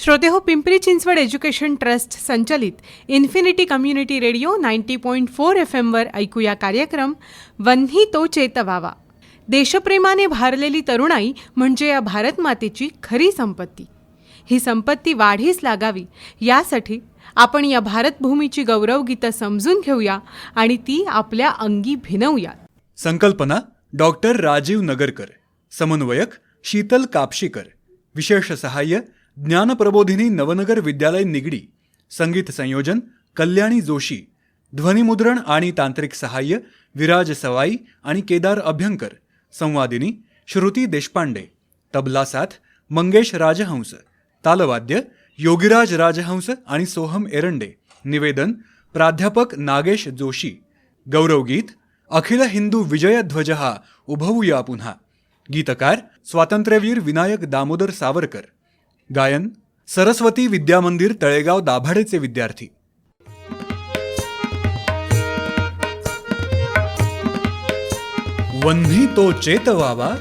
श्रोतेहो Pimpri Chinchwad education trust संचलित infinity community radio ninety point four F एमवर ऐकूया कार्यक्रम वन्ही तो चेतवावा देशप्रेमाने भारलेली तरुणाई म्हणजे या भारतमातेची खरी संपत्ती. ही संपत्ती वाढीस लागावी यासाठी आपण या भारतभूमीची गौरवगीतं समजून घेऊया आणि ती आपल्या अंगी भिनवूया संकल्पना डॉक्टर राजीव नगरकर. समन्वयक शीतल कापशीकर. विशेष सहाय्य ज्ञानप्रबोधिनी नवनगर विद्यालय निगडी संगीत संयोजन कल्याणी जोशी ध्वनिमुद्रण आणि तांत्रिक सहाय्य विराज सवाई आणि केदार अभ्यंकर संवादिनी श्रुती देशपांडे तबला साथ मंगेश राजहंस तालवाद्य योगिराज राजहंस आणि सोहम एरंडे निवेदन प्राध्यापक नागेश जोशी गौरवगीत अखिल हिंदू विजयध्वज हा उभवूया पुन्हा गीतकार स्वातंत्र्यवीर विनायक दामोदर सावरकर. गायन सरस्वती विद्यामंदिर तळेगाव दाभाडेचे विद्यार्थी. वन्ही तो चेतवावा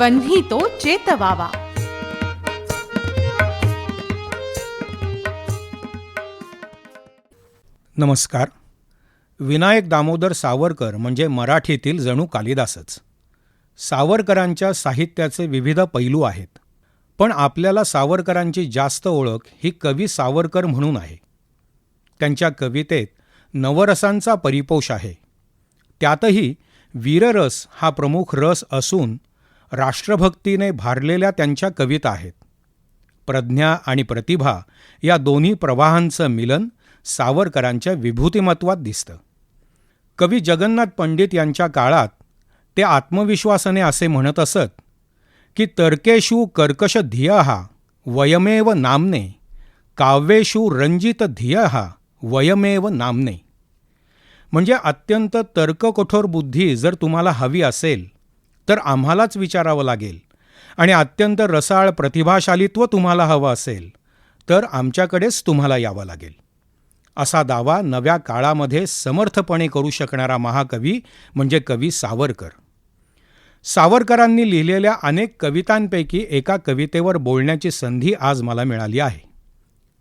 वन्ही तो चेतवावा नमस्कार. विनायक दामोदर सावरकर म्हणजे मराठीतील जणू कालिदासच. सावरकरांच्या साहित्याचे विविध पैलू आहेत. पण आपल्याला सावरकरांची जास्त ओळख ही कवी सावरकर म्हणून आहे. त्यांच्या कवितेत नवरसांचा परिपोष आहे. त्यातही वीररस हा प्रमुख रस असून राष्ट्रभक्तीने भारलेल्या त्यांच्या कविता आहेत. प्रज्ञा आणि प्रतिभा या दोन्ही प्रवाहांचं मिलन सावरकरांच्या विभूतिमत्वात दिसतं. कवी जगन्नाथ पंडित यांच्या काळात ते आत्मविश्वासाने असे म्हणत असत की तर्केषु कर्कश धियहा वयमेव नामने काव्येषु रंजित धियहा वयमेव नामने. म्हणजे अत्यंत तर्ककठोर बुद्धी जर तुम्हाला हवी असेल तर आम्हालाच विचारावं लागेल. आणि अत्यंत रसाळ प्रतिभाशालीत्व तुम्हाला हवं असेल तर आमच्याकडेच तुम्हाला यावं लागेल. असा दावा नव्या काळामध्ये समर्थपणे करू शकणारा महाकवी म्हणजे कवी सावरकर. सावरकरांनी लिहिलेल्या अनेक कवितांपैकी एका कवितेवर बोलण्याची संधी आज मला मिळाली आहे.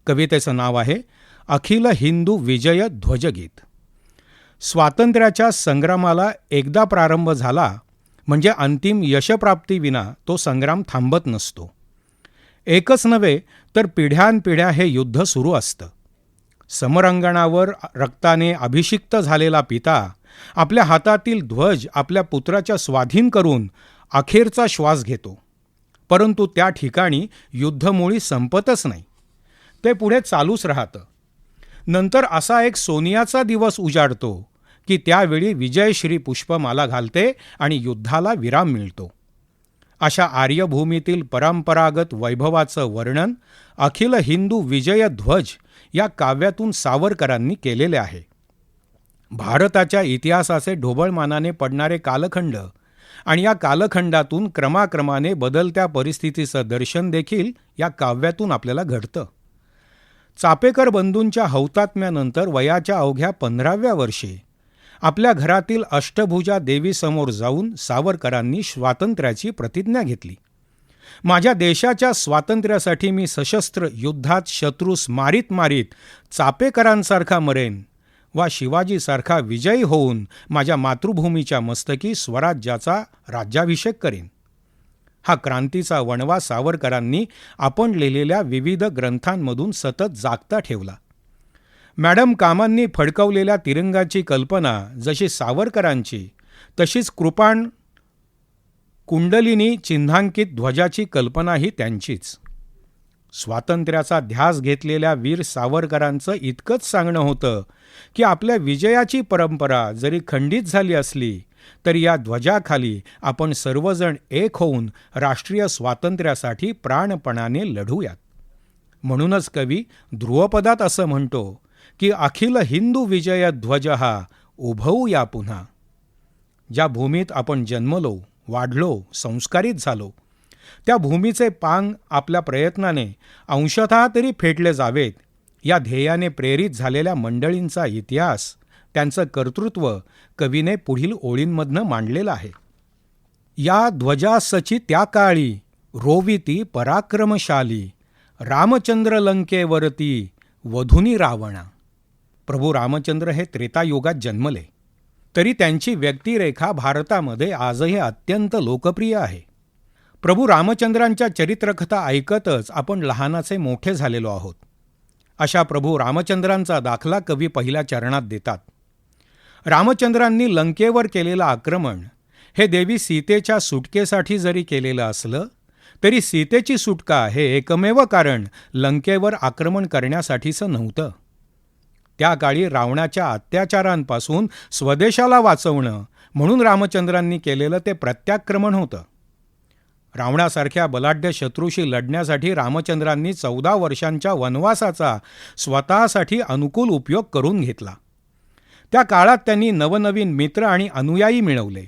कवितेचं नाव आहे अखिल हिंदू विजय ध्वजगीत. स्वातंत्र्याच्या संग्रामाला एकदा प्रारंभ झाला म्हणजे अंतिम यशप्राप्तीविना तो संग्राम थांबत नसतो. एकच नव्हे तर पिढ्यानपिढ्या हे युद्ध सुरू असतं. समरंगणावर रक्ताने अभिषिक्त झालेला पिता आपल्या हातातील ध्वज आपल्या पुत्राच्या स्वाधीन करून अखेरचा श्वास घेतो. परंतु त्या ठिकाणी युद्धमुळी संपतच नाही. ते पुढे चालूच राहतं. नंतर असा एक सोनियाचा दिवस उजाडतो की त्यावेळी विजयश्री पुष्पमाला घालते आणि युद्धाला विराम मिळतो. अशा आर्यभूमीतील परंपरागत वैभवाचं वर्णन अखिल हिंदू विजय ध्वज या काव्यातून सावरकरांनी केलेले आहे. भारताच्या इतिहासाचे ढोबळमानाने पडणारे कालखंड आणि या कालखंडातून क्रमाक्रमाने बदलत्या परिस्थितीचं दर्शन देखील या काव्यातून आपल्याला घडतं. चापेकर बंधूंच्या हौतात्म्यानंतर वयाच्या अवघ्या पंधराव्या वर्षी आपल्या घरातील अष्टभुजा देवीसमोर जाऊन सावरकरांनी स्वातंत्र्याची प्रतिज्ञा घेतली. माझ्या देशाच्या स्वातंत्र्यासाठी मी सशस्त्र युद्धात शत्रूस मारीत मारीत चापेकरांसारखा मरेन वा शिवाजीसारखा विजयी होऊन माझ्या मातृभूमीच्या मस्तकी स्वराज्याचा राज्याभिषेक करेन. हा क्रांतीचा वणवा सावरकरांनी आपण लिहिलेल्या विविध ग्रंथांमधून सतत जागता ठेवला. मॅडम कामांनी फडकवलेल्या तिरंगाची कल्पना जशी सावरकरांची तशीच कृपाण कुंडलिनी चिन्हांकित ध्वजाची कल्पनाही त्यांचीच. स्वातंत्र्याचा ध्यास घेतलेल्या वीर सावरकरांचं इतकंच सांगणं होतं की आपल्या विजयाची परंपरा जरी खंडित झाली असली तरी या ध्वजाखाली आपण सर्वजण एक होऊन राष्ट्रीय स्वातंत्र्यासाठी प्राणपणाने लढूयात. म्हणूनच कवी ध्रुवपदात असं म्हणतो की अखिल हिंदू विजय ध्वज हा उभवूया पुन्हा. ज्या भूमीत आपण जन्मलो वाढलो संस्कारित झालो त्या भूमीचे पांग आपल्या प्रयत्नाने अंशतः तरी फेटले जावेत. या ध्येयाने प्रेरित झालेल्या मंडळींचा इतिहास त्यांचं कर्तृत्व कवीने पुढील ओळींमधनं मांडलेलं आहे. या ध्वजासची त्या काळी रोविती पराक्रमशाली रामचंद्र लंकेवरती वधुनी रावणा. प्रभू रामचंद्र हे त्रेतायुगात जन्मले. तरी त्यांची व्यक्तिरेखा भारतामध्ये आजही अत्यंत लोकप्रिय आहे. प्रभू रामचंद्रांच्या चरित्रकथा ऐकतच आपण लहानाचे मोठे झालेलो आहोत. अशा प्रभू रामचंद्रांचा दाखला कवी पहिल्या चरणात देतात. रामचंद्रांनी लंकेवर केलेलं आक्रमण हे देवी सीतेच्या सुटकेसाठी जरी केलेलं असलं तरी सीतेची सुटका हे एकमेव कारण लंकेवर आक्रमण करण्यासाठीचं नव्हतं. त्या काळी रावणाच्या अत्याचारांपासून स्वदेशाला वाचवणं म्हणून रामचंद्रांनी केलेलं ते प्रत्याक्रमण होतं. रावणासारख्या बलाढ्य शत्रूशी लढण्यासाठी रामचंद्रांनी चौदा वर्षांच्या वनवासाचा स्वतःसाठी अनुकूल उपयोग करून घेतला. त्या काळात त्यांनी नवनवीन मित्र आणि अनुयायी मिळवले.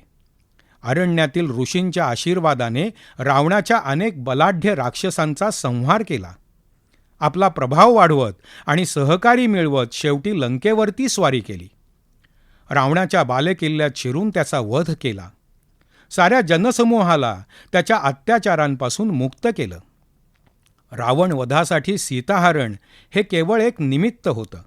अरण्यातील ऋषींच्या आशीर्वादाने रावणाच्या अनेक बलाढ्य राक्षसांचा संहार केला. आपला प्रभाव वाढवत आणि सहकारी मिळवत शेवटी लंकेवरती स्वारी केली. रावणाच्या बालेकिल्ल्यात शिरून त्याचा वध केला. साऱ्या जनसमूहाला त्याच्या अत्याचारांपासून मुक्त केलं. रावण वधासाठी सीताहरण हे केवळ एक निमित्त होतं.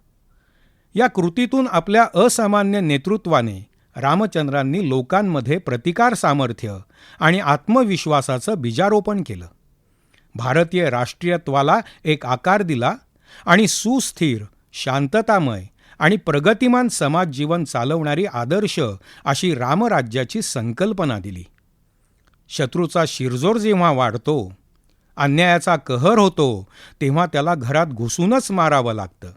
या कृतीतून आपल्या असामान्य नेतृत्वाने रामचंद्रांनी लोकांमध्ये प्रतिकार सामर्थ्य आणि आत्मविश्वासाचं बीजारोपण केलं. भारतीय राष्ट्रीयत्वाला एक आकार दिला आणि सुस्थिर शांततामय आणि प्रगतिमान समाज जीवन चालवणारी आदर्श अशी रामराज्याची संकल्पना दिली. शत्रूचा शिरजोर जेव्हा वाढतो अन्यायाचा कहर होतो तेव्हा त्याला घरात घुसूनच मारावं लागतं.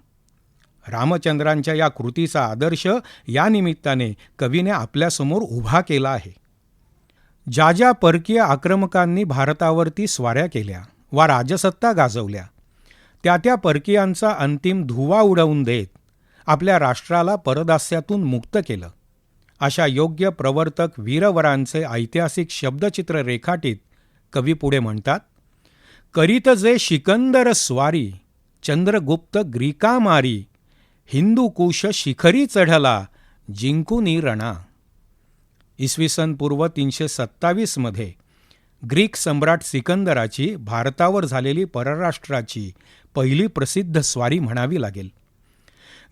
रामचंद्रांच्या या कृतीचा आदर्श या निमित्ताने कवीने आपल्यासमोर उभा केला आहे. ज्या ज्या परकीय आक्रमकांनी भारतावरती स्वाऱ्या केल्या वा राजसत्ता गाजवल्या त्या त्या परकीयांचा अंतिम धुवा उडवून देत आपल्या राष्ट्राला परदास्यातून मुक्त केलं. अशा योग्य प्रवर्तक वीरवरांचे ऐतिहासिक शब्दचित्र रेखाटीत कवी पुढे म्हणतात करीत जे शिकंदर स्वारी चंद्रगुप्त ग्रीका मारी हिंदू कुश शिखरी चढला जिंकुनी रणा. इसवी सन पूर्व तीनशे सत्तावीसमध्ये ग्रीक सम्राट सिकंदराची भारतावर झालेली परराष्ट्राची पहिली प्रसिद्ध स्वारी म्हणावी लागेल.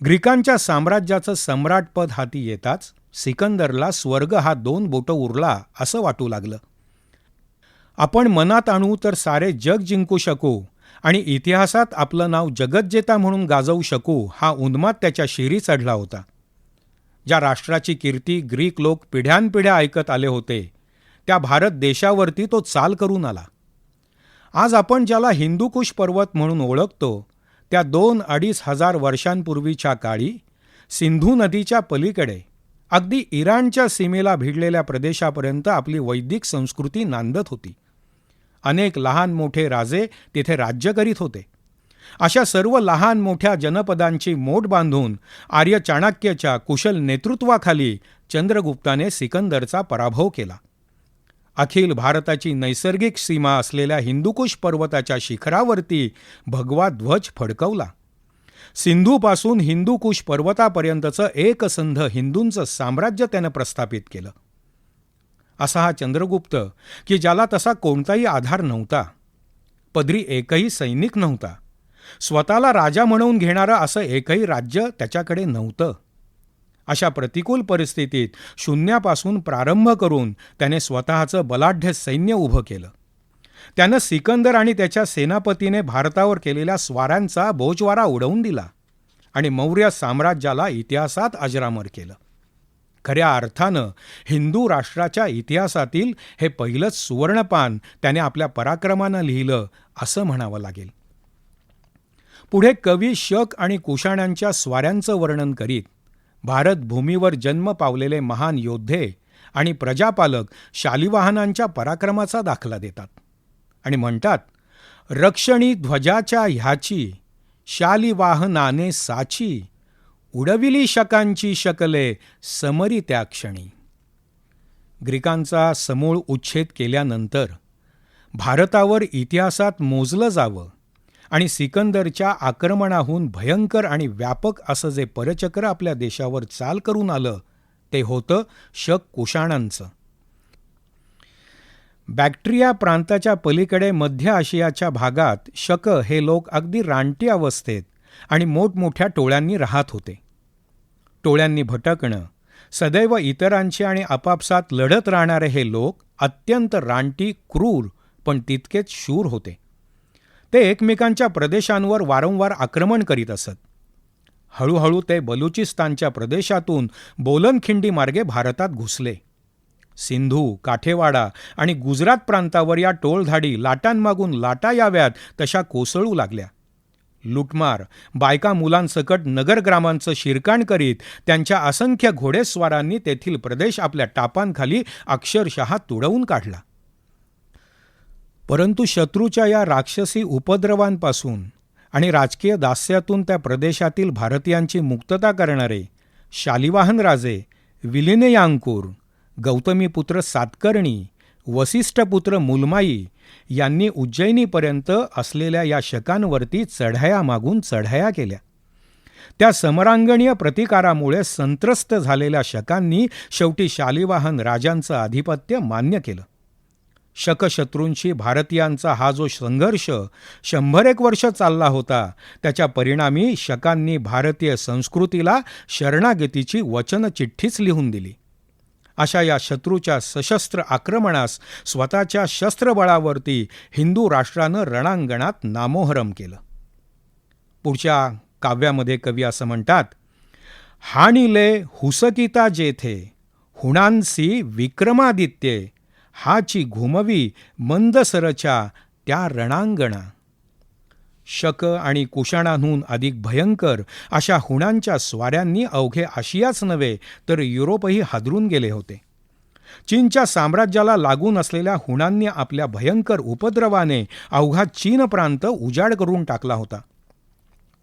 ग्रीकांच्या साम्राज्याचं सम्राटपद हाती येताच सिकंदरला स्वर्ग हा दोन बोटं उरला असं वाटू लागलं. आपण मनात आणू तर सारे जग जिंकू शकू आणि इतिहासात आपलं नाव जगज्जेता म्हणून गाजवू शकू हा उन्माद त्याच्या शिरी चढला होता. ज्या राष्ट्राची कीर्ती ग्रीक लोक पिढ्यानपिढ्या ऐकत आले होते त्या भारत देशावरती तो चाल करून आला. आज आपण ज्याला हिंदूकुश पर्वत म्हणून ओळखतो त्या दोन अडीच हजार वर्षांपूर्वीच्या काळी सिंधू नदीच्या पलीकडे अगदी इराणच्या सीमेला भिडलेल्या प्रदेशापर्यंत आपली वैदिक संस्कृती नांदत होती. अनेक लहान मोठे राजे तिथे राज्य करीत होते. अशा सर्व लहान मोठ्या जनपदांची मोठ बांधून आर्य चाणक्यच्या कुशल नेतृत्वाखाली चंद्रगुप्ताने सिकंदरचा पराभव केला. अखिल भारताची नैसर्गिक सीमा असलेल्या हिंदुकुश पर्वताच्या शिखरावरती भगवा ध्वज फडकवला. सिंधूपासून हिंदुकुश पर्वतापर्यंतचं एकसंध हिंदूंचं साम्राज्य त्यानं प्रस्थापित केलं. असा हा चंद्रगुप्त की ज्याला तसा कोणताही आधार नव्हता. पदरी एकही सैनिक नव्हता. स्वतःला राजा म्हणवून घेणारं असं एकही राज्य त्याच्याकडे नव्हतं. अशा प्रतिकूल परिस्थितीत शून्यापासून प्रारंभ करून त्याने स्वतःचं बलाढ्य सैन्य उभं केलं. त्यानं सिकंदर आणि त्याच्या सेनापतीने भारतावर केलेल्या स्वारांचा बोजवारा उडवून दिला आणि मौर्य साम्राज्याला इतिहासात अजरामर केलं. खऱ्या अर्थानं हिंदू राष्ट्राच्या इतिहासातील हे पहिलंच सुवर्णपान त्याने आपल्या पराक्रमानं लिहिलं असं म्हणावं लागेल. पुढे कवी शक आणि कुशाण्यांच्या स्वाऱ्यांचं वर्णन करीत भारत भूमीवर जन्म पावलेले महान योद्धे आणि प्रजापालक शालिवाहनांच्या पराक्रमाचा दाखला देतात. आणि म्हणतात रक्षणी ध्वजाच्या ह्याची शालिवाहनाने साची उडविली शकांची शकले समरी त्या क्षणी. ग्रीकांचा समूळ उच्छेद केल्यानंतर भारतावर इतिहासात मोजलं जावं आणि सिकंदरच्या आक्रमणाहून भयंकर आणि व्यापक असं जे परचक्र आपल्या देशावर चाल करून आलं ते होतं शक कुशाणांचं बॅक्ट्रिया प्रांताच्या पलीकडे मध्य आशियाच्या भागात शक हे लोक अगदी रानटी अवस्थेत आणि मोठमोठ्या टोळ्यांनी राहत होते. टोळ्यांनी भटकणं सदैव इतरांशी आणि आपापसात लढत राहणारे हे लोक अत्यंत रानटी क्रूर पण तितकेच शूर होते. ते एकमेकांच्या प्रदेशांवर वारंवार आक्रमण करीत असत. हळूहळू ते बलुचिस्तानच्या प्रदेशातून बोलनखिंडी मार्गे भारतात घुसले. सिंधू काठेवाडा आणि गुजरात प्रांतावर या टोळधाडी लाटांमागून लाटा याव्यात तशा कोसळू लागल्या. लुटमार बायका मुलांसकट नगरग्रामांचं शिरकाण करीत त्यांच्या असंख्य घोडेस्वारांनी तेथील प्रदेश आपल्या टापांखाली अक्षरशः तुडवून काढला. परंतु शत्रूच्या या राक्षसी उपद्रवांपासून आणि राजकीय दास्यातून त्या प्रदेशातील भारतीयांची मुक्तता करणारे शालिवाहन राजे विलिनयांकूर गौतमीपुत्र सातकर्णी वसिष्ठपुत्र मुलमाई यांनी उज्जैनीपर्यंत असलेल्या या शकांवरती चढाया मागून चढाया केल्या. त्या समरांगणीय प्रतिकारामुळे संत्रस्त झालेल्या शकांनी शेवटी शालिवाहन राजांचं आधिपत्य मान्य केलं. शकशत्रूंशी भारतीयांचा हा जो संघर्ष शंभर एक वर्ष चालला होता त्याच्या परिणामी शकांनी भारतीय संस्कृतीला शरणागतीची वचनचिठ्ठीच लिहून दिली. अशा या शत्रूच्या सशस्त्र आक्रमणास स्वतःच्या शस्त्रबळावरती हिंदू राष्ट्रानं रणांगणात नामोहरम केलं. पुढच्या काव्यामध्ये कवी असं म्हणतात हाणिले हुसकिता जेथे हुणांसी विक्रमादित्ये हाची घुमवी मंदसरच्या त्या रणांगणा. शक आणि कुशाणांहून अधिक भयंकर अशा हुणांच्या स्वाऱ्यांनी अवघे आशियाच नव्हे तर युरोपही हादरून गेले होते. चीनच्या साम्राज्याला लागून असलेल्या हुणांनी आपल्या भयंकर उपद्रवाने अवघा चीन प्रांत उजाड करून टाकला होता.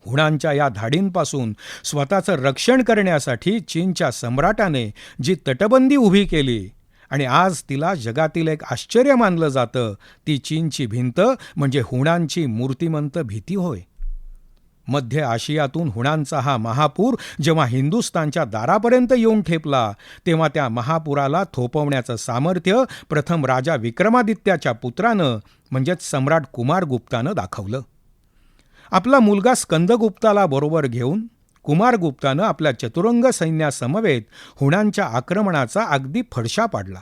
हुणांच्या या धाडींपासून स्वतःचं रक्षण करण्यासाठी चीनच्या सम्राटाने जी तटबंदी उभी केली आणि आज तिला जगातील एक आश्चर्य मानलं जातं. ती चीनची भिंत म्हणजे हुणांची मूर्तिमंत भीती होय. मध्य आशियातून हुणांचा हा महापूर जेव्हा हिंदुस्तानच्या दारापर्यंत येऊन ठेपला तेव्हा त्या महापुराला थोपवण्याचं सामर्थ्य प्रथम राजा विक्रमादित्याच्या पुत्रानं म्हणजेच सम्राट कुमारगुप्तानं दाखवलं. आपला मुलगा स्कंदगुप्ताला बरोबर घेऊन कुमारगुप्तानं आपल्या चतुरंग सैन्यासमवेत हुणांच्या आक्रमणाचा अगदी फडशा पाडला.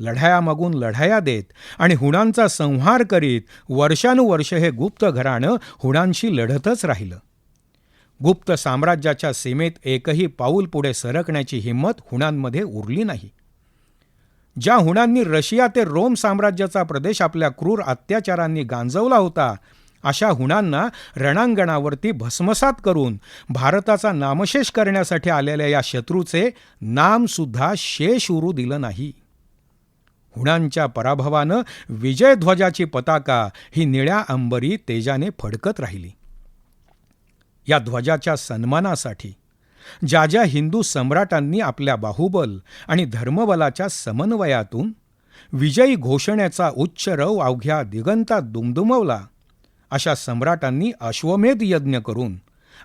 लढायामागून लढाया देत आणि हुणांचा संहार करीत वर्षानुवर्ष हे गुप्त घराणं हुणांशी लढतच राहिलं. गुप्त साम्राज्याच्या सीमेत एकही पाऊल पुढे सरकण्याची हिंमत हुणांमध्ये उरली नाही. ज्या हुणांनी रशिया ते रोम साम्राज्याचा प्रदेश आपल्या क्रूर अत्याचारांनी गांजवला होता अशा हुणांना रणांगणावरती भस्मसात करून भारताचा नामशेष करण्यासाठी आलेल्या या शत्रूचे नामसुद्धा शेष उरू दिलं नाही. हुणांच्या पराभवानं विजयध्वजाची पताका ही निळ्या अंबरी तेजाने फडकत राहिली. या ध्वजाच्या सन्मानासाठी ज्या ज्या हिंदू सम्राटांनी आपल्या बाहुबल आणि धर्मबलाच्या समन्वयातून विजयी घोषणेचा उच्च रव अवघ्या दिगंतात दुमदुमवला अशा सम्राटांनी अश्वमेध यज्ञ करून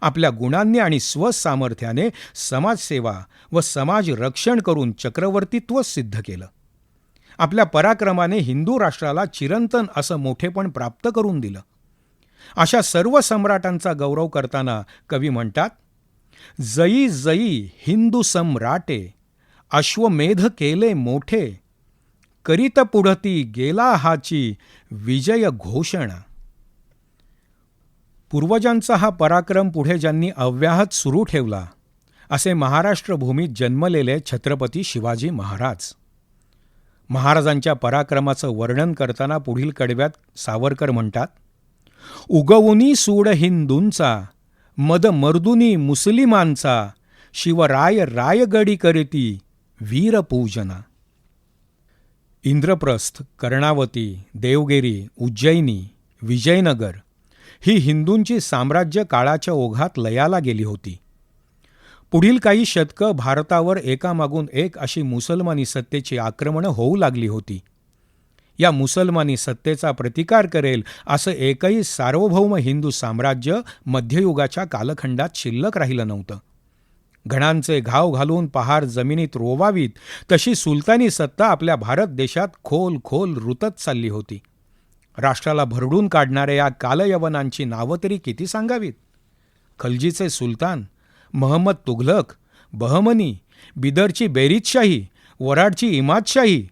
आपल्या गुणांनी आणि स्वसामर्थ्याने समाजसेवा व समाज रक्षण करून चक्रवर्तीत्व सिद्ध केलं. आपल्या पराक्रमाने हिंदू राष्ट्राला चिरंतन असं मोठेपण प्राप्त करून दिलं. अशा सर्व सम्राटांचा गौरव करताना कवी म्हणतात जई जई हिंदू सम्राटे अश्वमेध केले मोठे करीत पुढती गेला हाची विजय घोषणा. पूर्वजांचा हा पराक्रम पुढे ज्यांनी अव्याहत सुरू ठेवला असे महाराष्ट्र भूमीत जन्मलेले छत्रपती शिवाजी महाराज. महाराजांच्या पराक्रमाचं वर्णन करताना पुढील कडव्यात सावरकर म्हणतात उगवुनी सूड हिंदूंचा मद मर्दुनी मुस्लिमांचा शिवराय रायगडी करीती वीरपूजना इंद्रप्रस्थ कर्णावती देवगिरी उज्जैनी विजयनगर ही हिंदूंची साम्राज्य काळाच्या ओघात लयाला गेली होती. पुढील काही शतकं भारतावर एकामागून एक अशी मुसलमानी सत्तेची आक्रमणं होऊ लागली होती. या मुसलमानी सत्तेचा प्रतिकार करेल असं एकही सार्वभौम हिंदू साम्राज्य मध्ययुगाच्या कालखंडात शिल्लक राहिलं नव्हतं. घणांचे घाव घालून पहार जमिनीत रोवावीत तशी सुलतानी सत्ता आपल्या भारत देशात खोल खोल रुतत चालली होती. राष्ट्राला भरडून काढणाऱ्या या कालयवनांची नावं तरी किती सांगावीत? खलजीचे सुलतान महम्मद तुघलक बहमनी बिदरची बेरीजशाही वराडची इमादशाही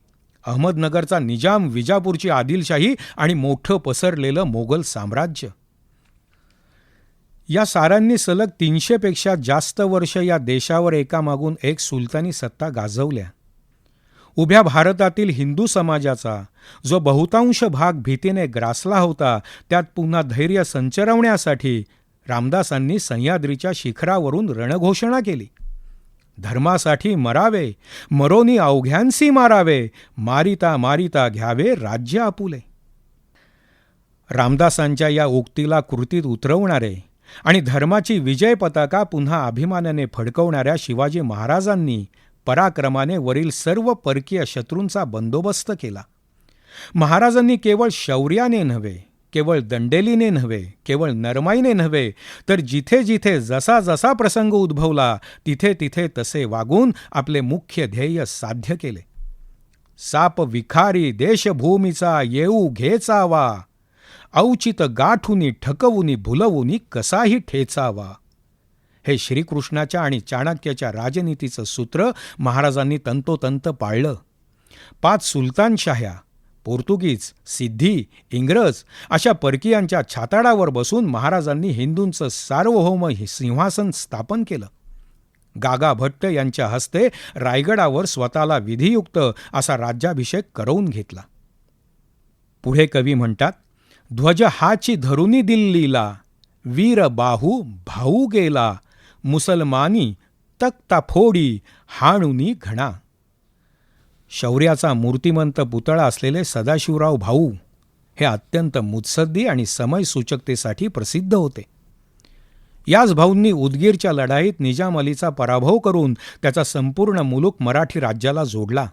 अहमदनगरचा निजाम विजापूरची आदिलशाही आणि मोठं पसरलेलं मोगल साम्राज्य. या सारांनी सलग तीनशेपेक्षा जास्त वर्ष या देशावर एकामागून एक सुलतानी सत्ता गाजवल्या. उभ्या भारतातील हिंदू समाजाचा जो बहुतांश भाग भीतीने ग्रासला होता त्यात पुन्हा धैर्य संचरवण्यासाठी रामदासांनी सह्याद्रीच्या शिखरावरून रणघोषणा केली. धर्मासाठी मरावे मरोनी अवघ्यांसी मारावे मारिता मारिता घ्यावे राज्य आपुले. रामदासांच्या या उक्तीला कृतीत उतरवणारे आणि धर्माची विजय पताका पुन्हा अभिमानाने फडकवणाऱ्या शिवाजी महाराजांनी पराक्रमाने वरील सर्व परकीय शत्रूंचा बंदोबस्त केला. महाराजांनी केवळ शौर्याने नव्हे केवळ दंडेलीने नव्हे केवळ नरमाईने नव्हे तर जिथे जिथे जसा जसा प्रसंग उद्भवला तिथे तिथे तसे वागून आपले मुख्य ध्येय साध्य केले. साप विखारी देशभूमीचा येऊ घेचावा औचित गाठुनी ठकवुनी भुलवुनी कसाही ठेचावा. हे श्रीकृष्णाच्या आणि चाणक्याच्या राजनीतीचं सूत्र महाराजांनी तंतोतंत पाळलं. पाच सुलतानशाह्या पोर्तुगीज सिद्धी इंग्रज अशा परकीयांच्या छाताडावर बसून महाराजांनी हिंदूंचं सार्वभौम सिंहासन स्थापन केलं. गागा भट्ट यांच्या हस्ते रायगडावर स्वतःला विधियुक्त असा राज्याभिषेक करवून घेतला. पुढे कवी म्हणतात ध्वज हाची धरुनी दिल्लीला वीर बाहू भाऊ गेला मुसलमानी तक्ता फोडी हाणुनी घणा. शौर्याचा मूर्तिमंत पुतळा असलेले सदाशिवराव भाऊ हे अत्यंत मुत्सद्दी आणि समयसूचकतेसाठी प्रसिद्ध होते. याच भाऊंनी उदगीरच्या लढाईत निजाम अलीचा पराभव करून त्याचा संपूर्ण मुलूक मराठी राज्याला जोडला.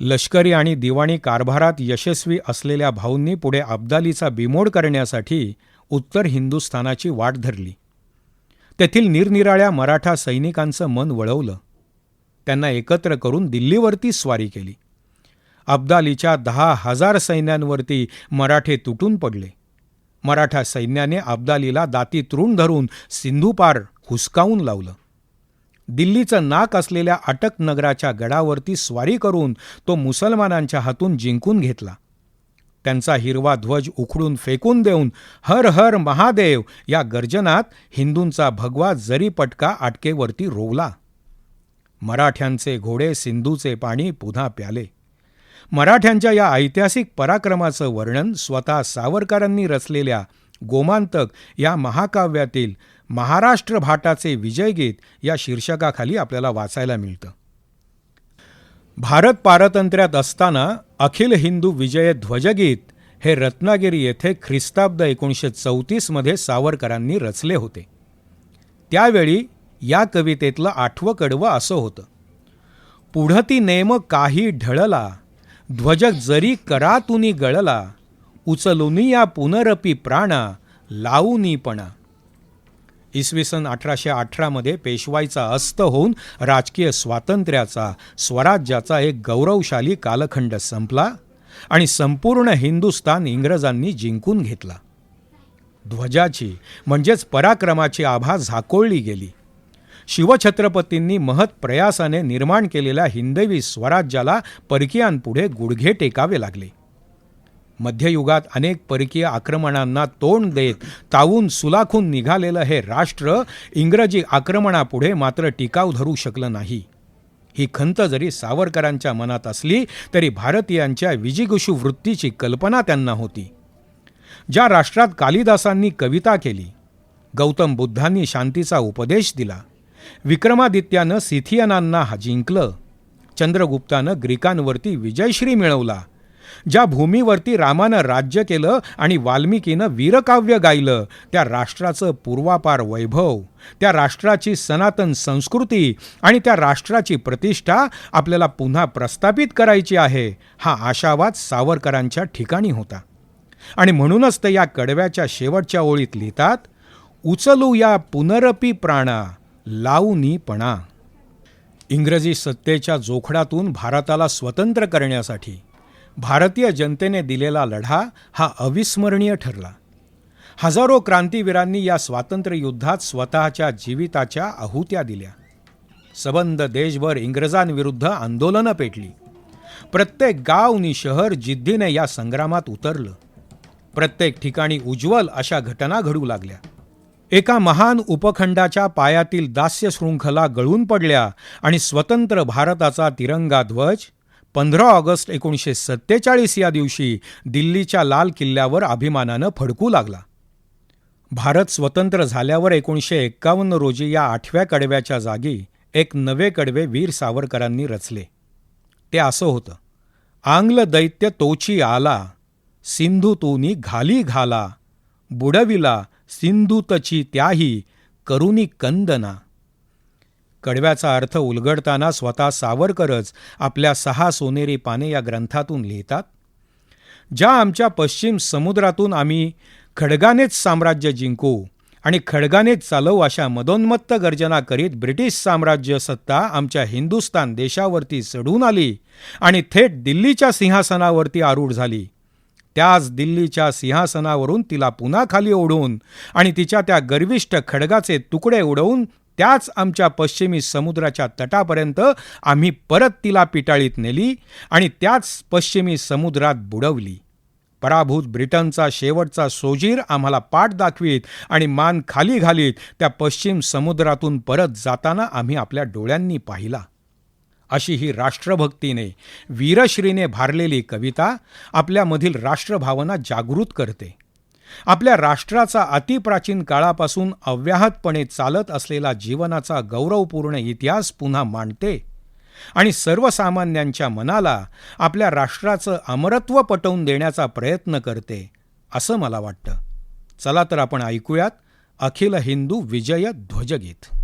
लष्करी आणि दिवाणी कारभारात यशस्वी असलेल्या भाऊंनी पुढे अब्दालीचा बिमोड करण्यासाठी उत्तर हिंदुस्थानाची वाट धरली. तेथील निरनिराळ्या मराठा सैनिकांचं मन वळवलं. त्यांना एकत्र करून दिल्लीवरती स्वारी केली. अब्दालीच्या दहा हजार सैन्यांवरती मराठे तुटून पडले. मराठा सैन्याने अब्दालीला दाती तृण धरून सिंधुपार हुसकावून लावलं. दिल्लीचं नाक असलेल्या अटक नगराच्या गडावरती स्वारी करून तो मुसलमानांच्या हातून जिंकून घेतला. त्यांचा हिरवा ध्वज उखडून फेकून देऊन हर हर महादेव या गर्जनात हिंदूंचा भगवा जरी पटका आटकेवरती रोवला. मराठ्यांचे घोडे सिंधूचे पाणी पुन्हा प्याले. मराठ्यांच्या या ऐतिहासिक पराक्रमाचं वर्णन स्वतः सावरकरांनी रचलेल्या गोमांतक या महाकाव्यातील महाराष्ट्र भाटाचे विजयगीत या शीर्षकाखाली आपल्याला वाचायला मिळतं. भारत पारतंत्र्यात असताना अखिल हिंदू विजय ध्वजगीत हे रत्नागिरी येथे ख्रिस्ताब्द एकोणीसशे चौतीसमध्ये सावरकरांनी रचले होते. त्यावेळी या कवितेतलं आठवं कडवं असं होतं. पुढती नेम काही ढळला ध्वज जरी करातुनी गळला उचलुनी या पुनरपी प्राणा लावूनीपणा इसवी सन अठराशे अठरामध्ये पेशवाईचा अस्त होऊन राजकीय स्वातंत्र्याचा स्वराज्याचा एक गौरवशाली कालखंड संपला आणि संपूर्ण हिंदुस्तान इंग्रजांनी जिंकून घेतला. ध्वजाची म्हणजेच पराक्रमाची आभा झाकोळली गेली. शिवछत्रपतींनी महत प्रयासाने निर्माण केलेल्या हिंदवी स्वराज्याला परकीयांपुढे गुडघे टेकावे लागले. मध्ययुगात अनेक परकीय आक्रमणांना तोंड देत तावून सुलाखून निघालेलं हे राष्ट्र इंग्रजी आक्रमणापुढे मात्र टिकाव धरू शकलं नाही. ही खंत जरी सावरकरांच्या मनात असली तरी भारतीयांच्या विजिगुषू वृत्तीची कल्पना त्यांना होती. ज्या राष्ट्रात कालिदासांनी कविता केली गौतम बुद्धांनी शांतीचा उपदेश दिला विक्रमादित्यानं सिथियनांना जिंकलं चंद्रगुप्तानं ग्रीकांवरती विजयश्री मिळवला ज्या भूमीवरती रामानं राज्य केलं आणि वाल्मिकीनं वीरकाव्य गायलं त्या राष्ट्राचं पूर्वापार वैभव त्या राष्ट्राची सनातन संस्कृती आणि त्या राष्ट्राची प्रतिष्ठा आपल्याला पुन्हा प्रस्थापित करायची आहे हा आशावाद सावरकरांच्या ठिकाणी होता. आणि म्हणूनच ते या कडव्याच्या शेवटच्या ओळीत लिहितात उचलू या पुनरपी प्राणा लावूनीपणा इंग्रजी सत्तेच्या जोखडातून भारताला स्वतंत्र करण्यासाठी भारतीय जनतेने दिलेला लढा हा अविस्मरणीय ठरला. हजारो क्रांतीवीरांनी या स्वातंत्र्य युद्धात स्वतःच्या जीविताच्या आहुत्या दिल्या. सबंध देशभर इंग्रजांविरुद्ध आंदोलनं पेटली. प्रत्येक गाव आणि शहर जिद्दीने या संग्रामात उतरलं. प्रत्येक ठिकाणी उज्ज्वल अशा घटना घडू लागल्या. एका महान उपखंडाच्या पायातील दास्य शृंखला गळून पडल्या आणि स्वतंत्र भारताचा तिरंगा ध्वज पंधरा ऑगस्ट एकोणीसशे सत्तेचाळीस या दिवशी दिल्लीच्या लाल किल्ल्यावर अभिमानानं फडकू लागला. भारत स्वतंत्र झाल्यावर एकोणीसशे एक्कावन्न रोजी या आठव्या कडव्याच्या जागी एक नवे कडवे वीर सावरकरांनी रचले. ते असं होतं. आंग्ल दैत्य तोची आला सिंधू तुनी घाली घाला बुडविला सिंधुतची त्याही करुनी कंदना. कडव्याचा अर्थ उलगडताना स्वतः सावरकरच आपल्या सहा सोनेरी पाने या ग्रंथातून लिहितात. ज्या आमच्या पश्चिम समुद्रातून आम्ही खडगानेच साम्राज्य जिंकू आणि खडगानेच चालवू अशा मदोन्मत्त गर्जना करीत ब्रिटिश साम्राज्य सत्ता आमच्या हिंदुस्तान देशावरती चढून आली आणि थेट दिल्लीच्या सिंहासनावरती आरूढ झाली. त्याच दिल्लीच्या सिंहासनावरून तिला पुन्हा खाली ओढून आणि तिच्या त्या गर्विष्ट खडगाचे तुकडे उडवून त्याच आमच्या पश्चिमी समुद्राच्या तटापर्यंत आम्ही परत तिला पिटाळीत नेली आणि त्याच पश्चिमी समुद्रात बुडवली. पराभूत ब्रिटनचा शेवटचा सोजीर आम्हाला पाठ दाखवीत आणि मान खाली घालीत त्या पश्चिम समुद्रातून परत जाताना आम्ही आपल्या डोळ्यांनी पाहिला. अशी ही राष्ट्रभक्तीने वीरश्रीने भारलेली कविता आपल्यामधील राष्ट्रभावना जागृत करते. आपल्या राष्ट्राचा अतिप्राचीन काळापासून अव्याहतपणे चालत असलेला जीवनाचा गौरवपूर्ण इतिहास पुन्हा मांडते आणि सर्वसामान्यांच्या मनाला आपल्या राष्ट्राचं अमरत्व पटवून देण्याचा प्रयत्न करते असं मला वाटतं. चला तर आपण ऐकूयात अखिल हिंदू विजय ध्वजगीत.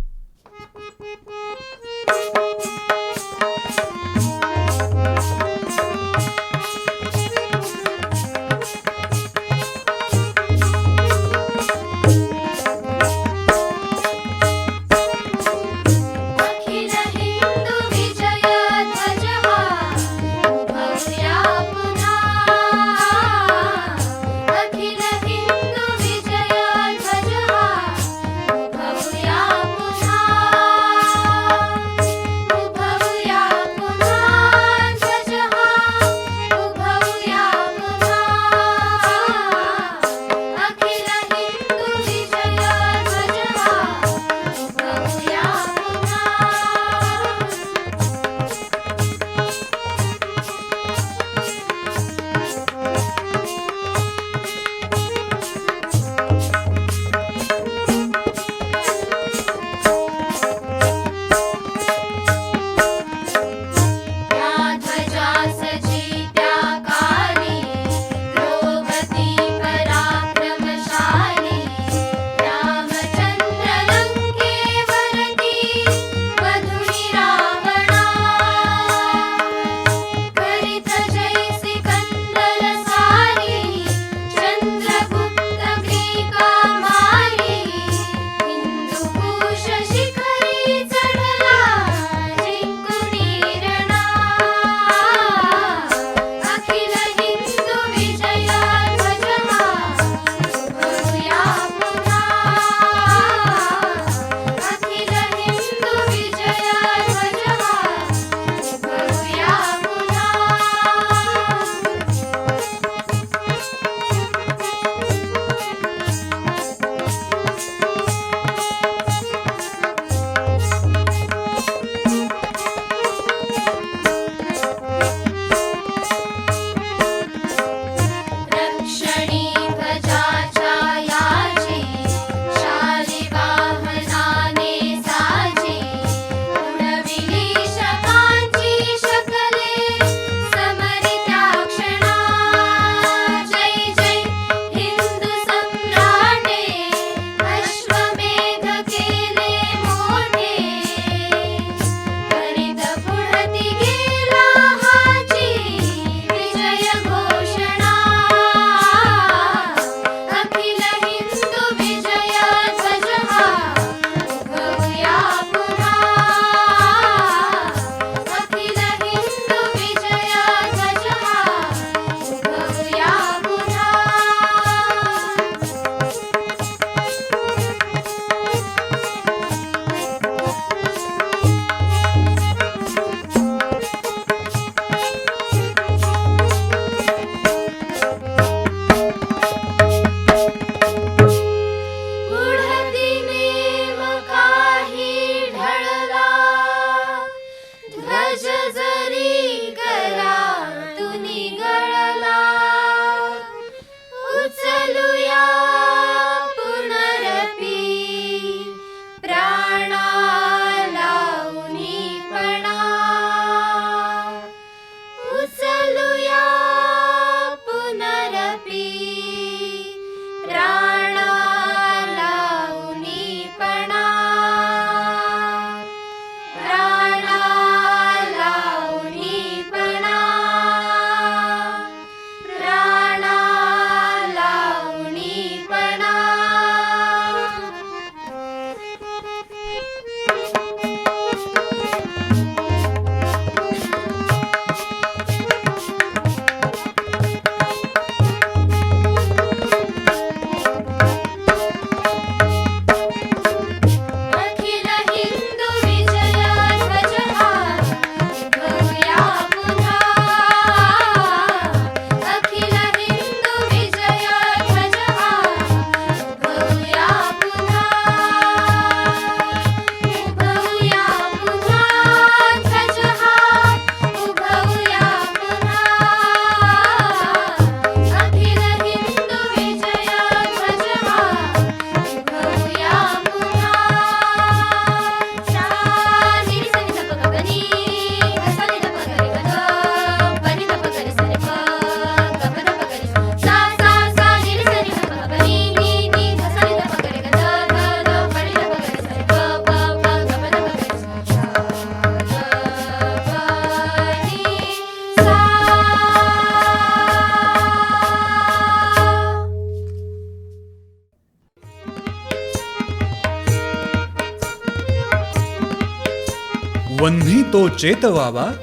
चेतवावा?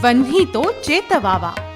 वन्ही तो चेतवावा.